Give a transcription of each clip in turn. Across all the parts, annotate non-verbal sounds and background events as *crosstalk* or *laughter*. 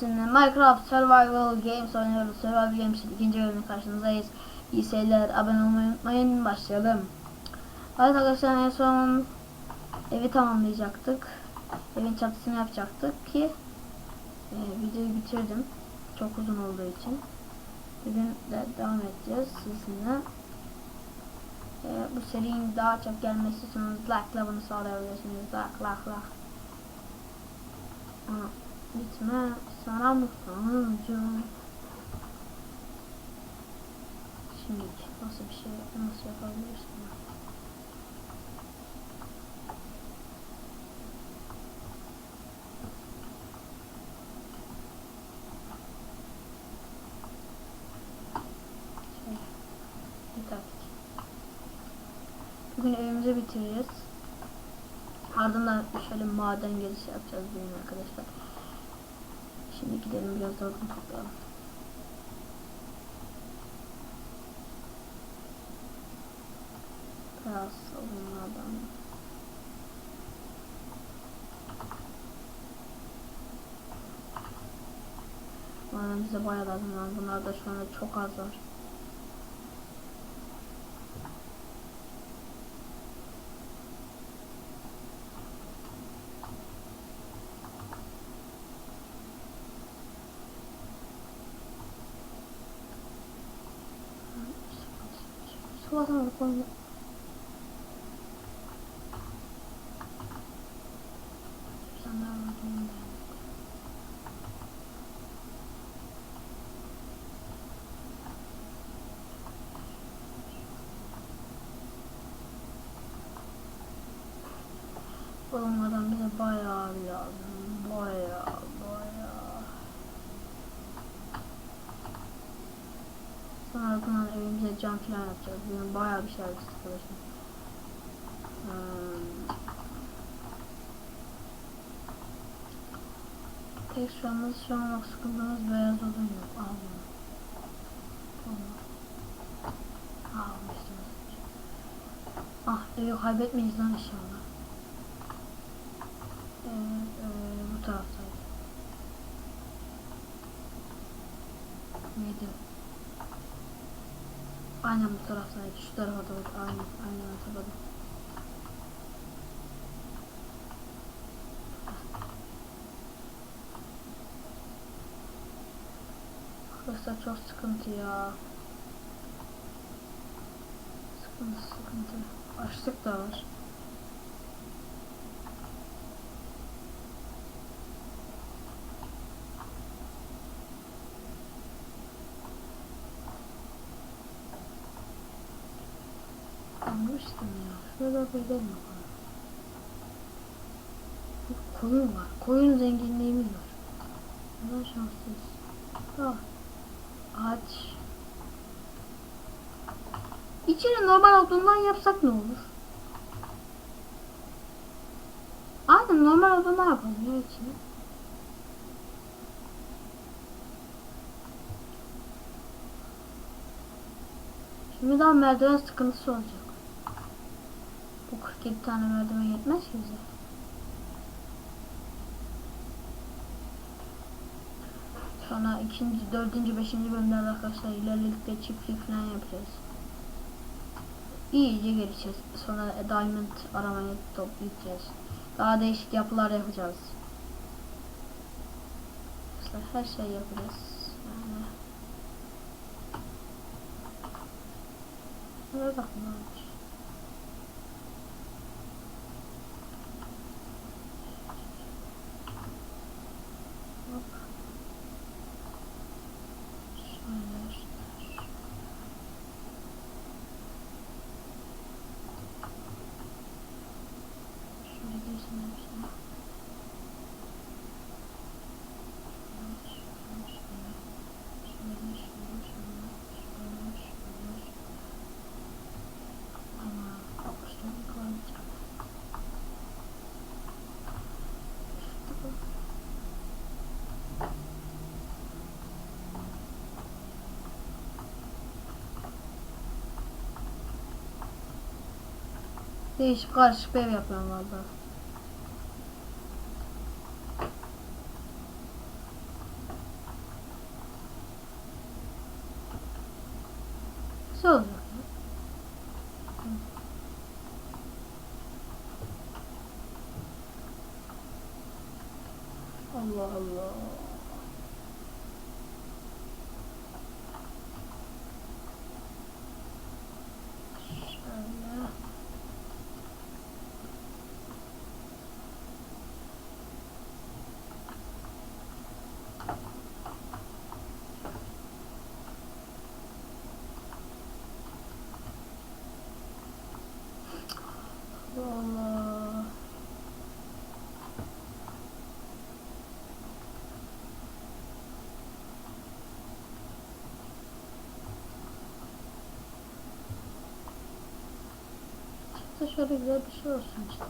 sizinle Minecraft Survival Games oynuyoruz. Survival Games'in ikinci bölümüne karşınızdayız. İyi seyirler. Abone olmayı unutmayın. Başlayalım. Evet arkadaşlar en son evi tamamlayacaktık. Evin çatısını yapacaktık ki e, videoyu bitirdim. Çok uzun olduğu için. Bugün de devam edeceğiz sizinle. E, bu serinin daha çok gelmesi için like bunu sağlayabilirsiniz. Like like like. Aa, Gitme sana sonucu? Şimdi nasıl bir şey nasıl yapabilirsin? Şey. Bugün evimizi bitireceğiz. Ardından şöyle maden gezisi yapacağız bugün arkadaşlar. Şimdi gidelim biraz da odun. Biraz odunlardan. Bunlardan bize bayağı lazım lan. Bunlar da şu anda çok az var. Daha var bunun da. Oğlum bize bayağı lazım. Bayağı. Sonra cam falan yapacağız. Bugün bayağı bir şey yapacağız arkadaşlar. Hmm. Tek an şu an bak sıkıldığımız beyaz odun yok. Al bunu. Tamam. Almıştım. Ah evi kaybetmeyiz lan inşallah. Evet, evet bu taraftaydı. Neydi? Aynen bu taraftaydı. Şu tarafa doğru. Aynen, aynen hatırladım. Arkadaşlar çok sıkıntı ya. Sıkıntı sıkıntı. Açlık da var. Bakalım. Bir Koyun var. Koyun zenginliğimiz var. Neden şanslıyız? Ah. Ağaç. İçeri normal odundan yapsak ne olur? Aynen normal odundan yapalım ya içini. Şimdi daha merdiven sıkıntısı olacak. Bu 47 tane merdiven yetmez ki bize. Sonra ikinci, dördüncü, beşinci bölümlerde arkadaşlar ilerledikçe çiftlik falan yapacağız. İyice gelişeceğiz. Sonra diamond aramaya toplayacağız. Daha değişik yapılar yapacağız. Arkadaşlar her şey yapacağız. Yani bakın varmış. Hop. Şöyle, şöyle. Şöyle girsin hepsine. Şöyle, şöyle, şöyle. Şöyle, şöyle, şöyle, şöyle, şöyle. Ama kapışlarını koyacağım. İşte bu. Değişik karışık bir ev yapıyorum valla. Güzel olacak. Allah Allah. Şöyle. Allah. İşte şöyle güzel bir şey olsun işte.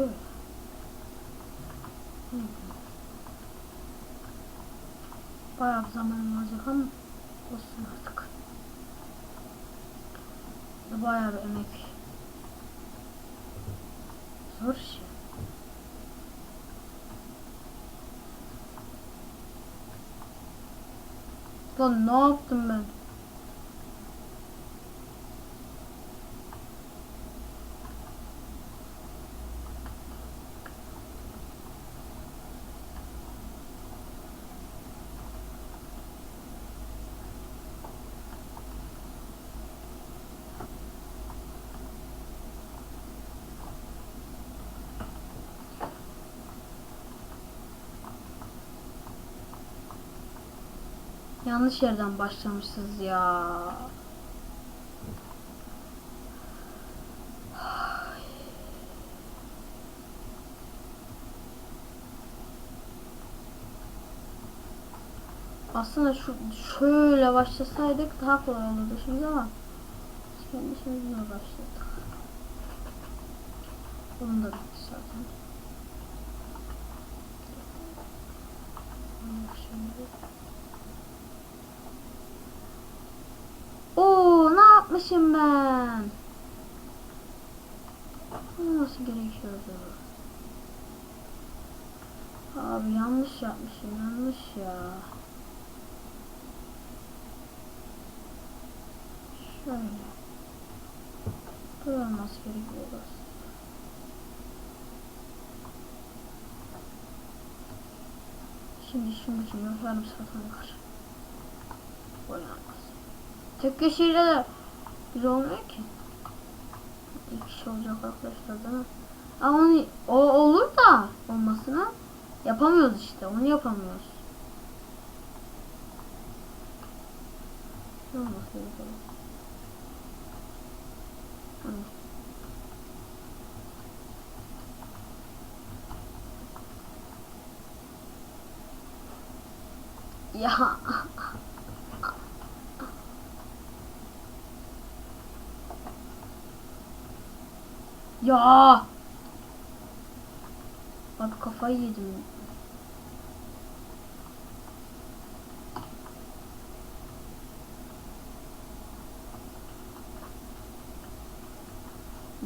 Ya. Hı. Bayağı bir zaman alacak ama olsun artık. Bayağı bir emek. Zor ya. Lan ne yaptım ben? Yanlış yerden başlamışız ya. *sighs* Aslında şu şöyle başlasaydık daha kolay olurdu şimdi ama kendi işimizle başladık. Bunu da bitti zaten. Şimdi Oo ne yapmışım ben? Nasıl gerekiyordu? Abi yanlış yapmışım yanlış ya. Şöyle. Böyle olması gerekiyor aslında. Şimdi şunu için yarım saat var. Oynanmaz. Tek kişiyle de güzel olmuyor ki. İki kişi olacak arkadaşlar değil mi? Ama onu, o olur da olmasına yapamıyoruz işte. Onu yapamıyoruz. Ne olması. Ya Ya. Abi kafayı yedim.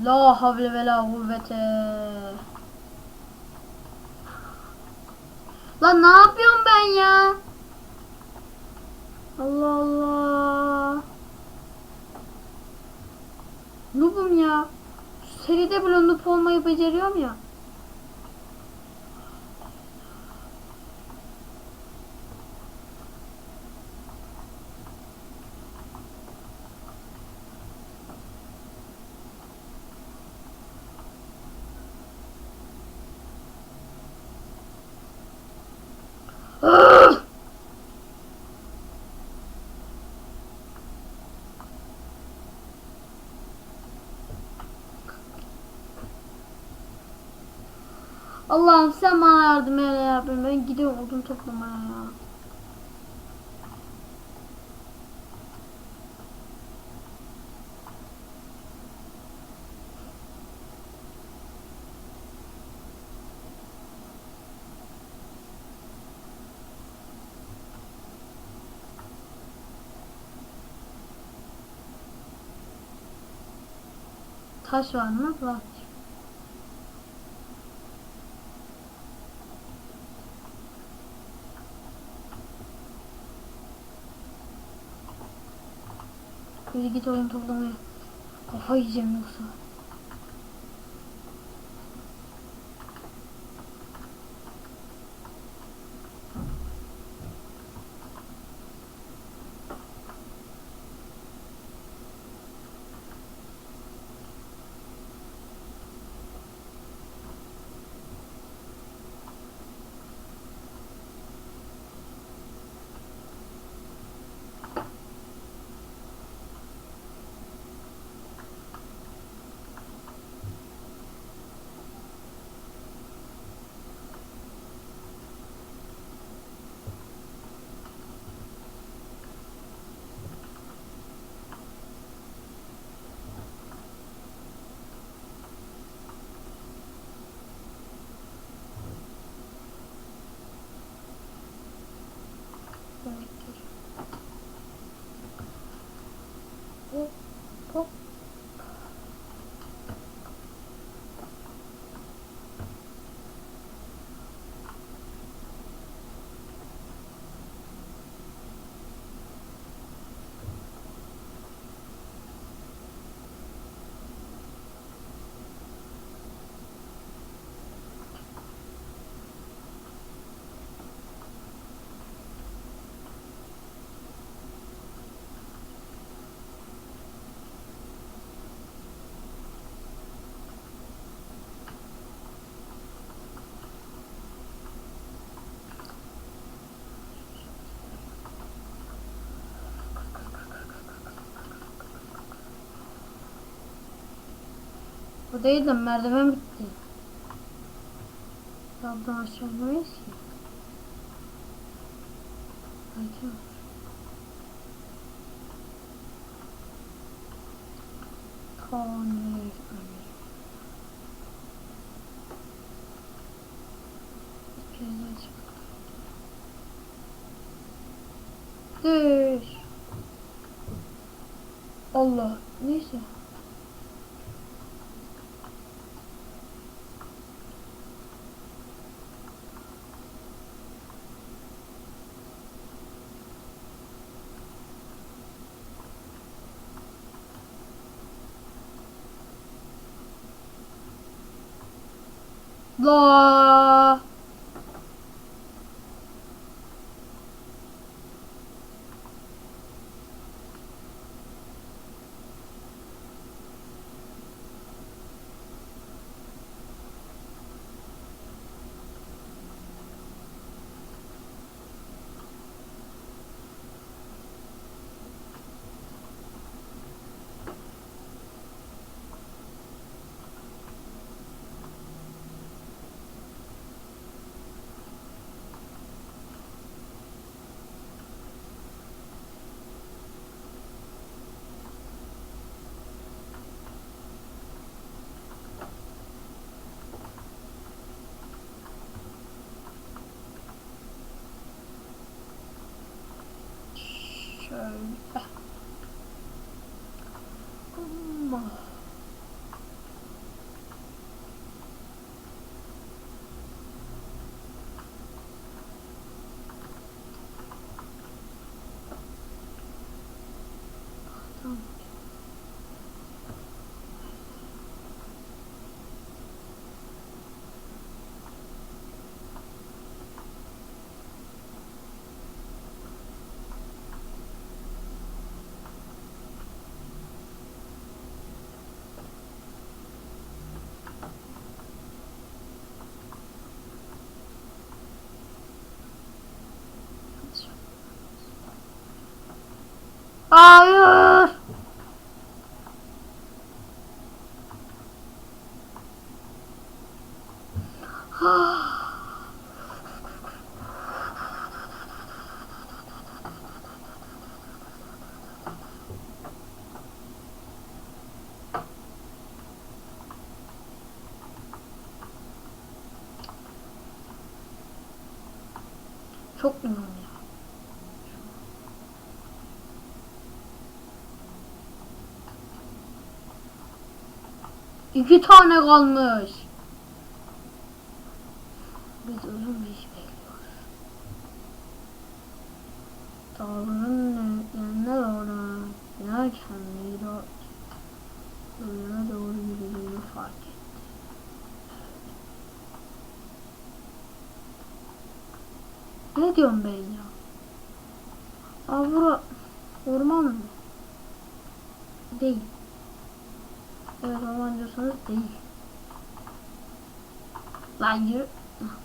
La havle ve la kuvvete. Lan ne yapıyorum ben ya? Allah Allah. Noob'um ya. Seride noob olmayı beceriyorum ya. Allah'ım sen bana yardım eyle ya. Ben, gidiyorum odun toplamaya ya. Taş var mı? Var. Yürü git oyun toplamaya. Kafa yiyeceğim yoksa. Bu değil de merdiven bitti. Buradan aşağı inemeyiz ki. Belki daha çık. Düş. Allah. Neyse. Go. La. Şöyle. Amma. Tamam. Hayır. Çok limon ya. İki tane kalmış. Biz uzun bir iş bekliyoruz. Dağların yanına doğru. Giderken Miraç ölüme doğru yürüdüğünü fark etti. Ne diyorum ben ya? Bura orman mı? Değil. Evet orman diyorsanız değil. Lan yürü.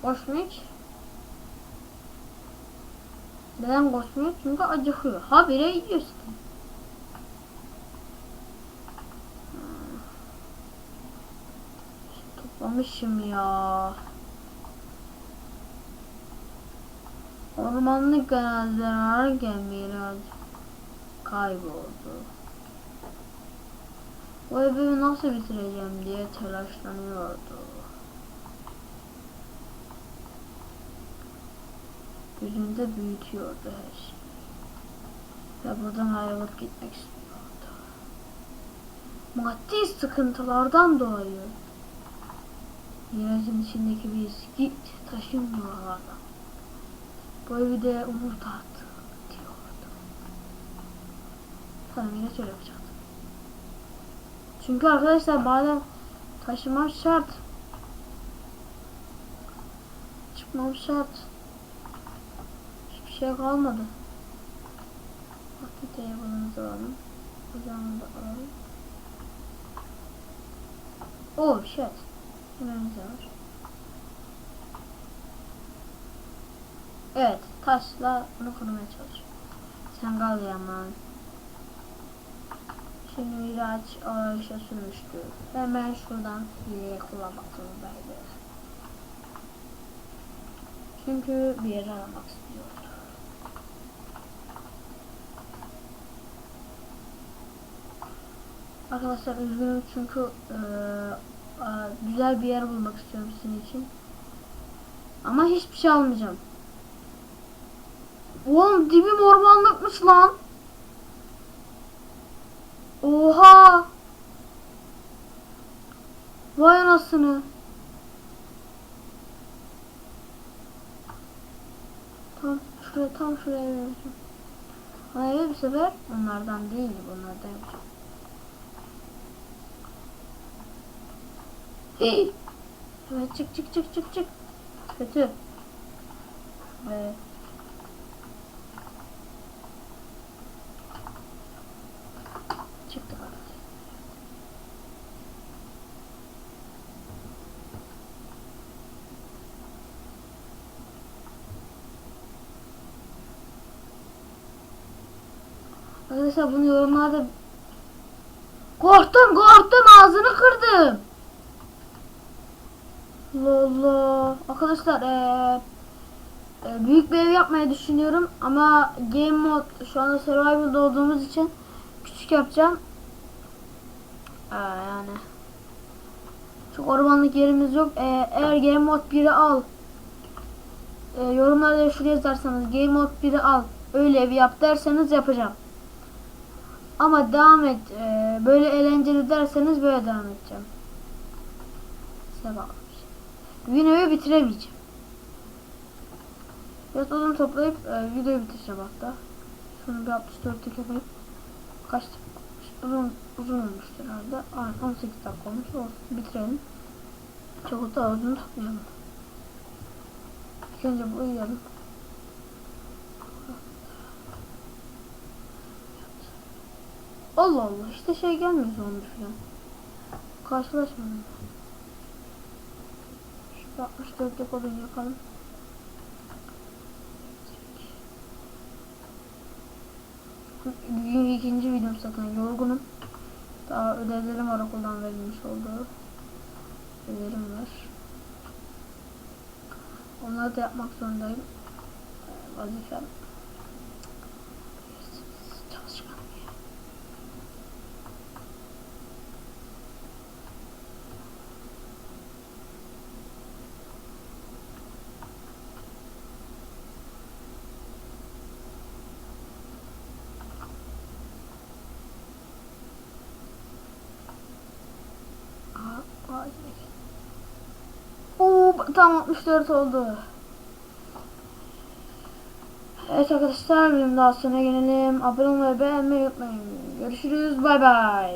Koşmuyor. Neden koşmuyor? Çünkü acıkıyor. Habire yiyor işte. Hmm. Toplamışım ya. Ormanlık genelden ararken biraz kayboldu. Bu evi nasıl bitireceğim diye telaşlanıyordu. Gözünde büyütüyordu her şeyi. Ve buradan ayrılıp gitmek istiyordu. Maddi sıkıntılardan dolayı. Miracın içindeki bir git taşın buralardan. Bu evi de umut attı diyordu. Sana Miraç öyle yapacaktı. Çünkü arkadaşlar bazen taşımam şart. Çıkmam şart. Hiçbir şey kalmadı. Bakın telefonumuzu alalım. Ocağımızı alalım. Oh shit. Yemeğimiz de var. Evet, taşla bunu kurmaya çalışıyorum. Sen kal yaman. Şimdi Miraç arayışa sürmüştü. Hemen şuradan hileye kullanmak zorundaydı. Çünkü bir yer aramak istiyordu. Arkadaşlar üzgünüm çünkü eee, a- güzel bir yer bulmak istiyorum sizin için. Ama hiçbir şey almayacağım. Oğlum dibim ormanlıkmış lan. Oha. Vay anasını. Tam şuraya tam şuraya vereceğim. Hayır bu sefer onlardan değil bunlardan yapacağım. Hey. Evet çık çık çık çık çık. Kötü. Ve Arkadaşlar bunu yorumlarda Korktum korktum ağzını kırdım. Allah. Arkadaşlar eee, eee, büyük bir ev yapmayı düşünüyorum ama game mod şu anda survival'da olduğumuz için küçük yapacağım. Eee, yani çok ormanlık yerimiz yok. Eee, eğer game mod 1'i al eee, yorumlarda şuraya yazarsanız game mod 1'i al öyle ev yap derseniz yapacağım. Ama devam et. eee, böyle eğlenceli derseniz böyle devam edeceğim. Size bakalım. Videoyu bitiremeyeceğim. Odun toplayıp e, videoyu bitireceğim hatta. Şunu bir 64'lük yapayım. Kaç uzun uzun olmuştur herhalde. Aynen 18 dakika olmuş. Olsun bitirelim. Çok da uzun tutmayalım. İlk önce bu uyuyalım. Allah Allah işte şey gelmiyor zombi falan. Karşılaşmadım. Şu 64'lük odun yakalım. Bugün ikinci videom zaten yorgunum. Daha ödevlerim var okuldan verilmiş olduğu. Ödevlerim var. Onları da yapmak zorundayım. Ee, Vazifem. Tam 64 oldu. Evet arkadaşlar, benim daha sonra gelelim. Abone olmayı, beğenmeyi unutmayın. Görüşürüz. Bay bay.